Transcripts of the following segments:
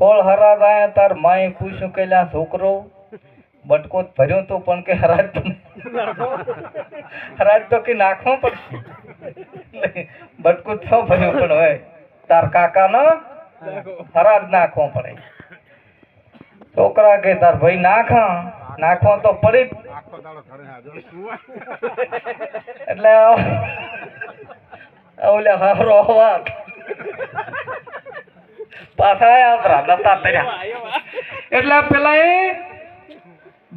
ખોળ હરા આયા તાર માએ પૂછ્યું કે લ્યા છોકરો બટકો ભર્યો તો પણ કે હરાજ તો હરાજ તો કે નાખવો પડશે. બટકો છો ભર્યું પણ હોય. તાર કાકાનો હરાજ નાખવો પડે. છોકરા કે તાર ભાઈ નાખા નાખવો તો પડી જ. એટલે ઓલે હારો વાત પાછા તર્યા એટલે પેલા એ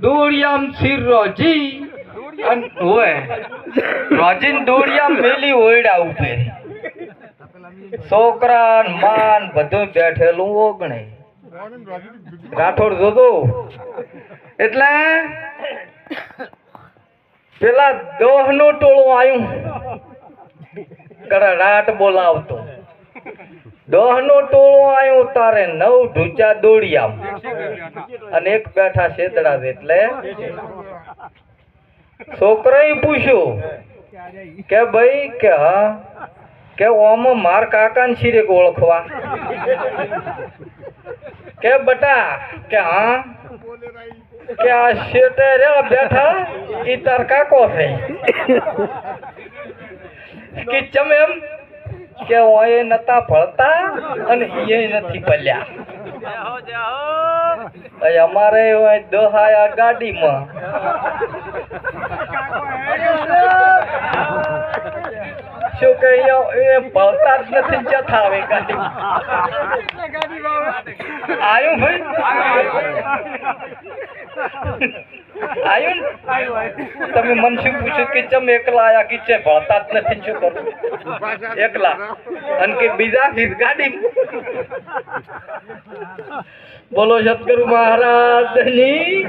દોડિયામ શિર રોજી અન હોય રોજીન દોડિયામ મેલી ઓયડા ઉપર. છોકરા માન બધું બેઠેલું ઓગણે. રાઠોડ જોતો એટલે પેલા દોહનું ટોળું આવ્યું રાટ બોલાવતો. દોહ નો ટોળું આવ્યું તારે નવ ઢૂચા દોડ્યા. અને એક બેઠા શેદડા એટલે છોકરાએ પૂછ્યું કે ભાઈ, કે હા, કે ઓમ માર કાકાને શિરેક ઓળખવા? કે બટા, કે હા, કે આ શેટે રે બેઠા, ઈ તાર કાકો છે કે ચમ એમ? કે ઓય નતા ભળતા અને ઈએ નથી પલ્યા અમારે હોય દહાયા ગાડીમાં. શું કે એ ભળતા જ નથી જથા આવે ગાડી. આવ્યું ભાઈ? ને? તમે મન શું પૂછ્યું કે ચમ એકલા આયા કે છે? ભણતા જ નથી શું કરું? એકલા. અને કે બીજા ગાડી બોલો, સદગુરુ મહારાજની.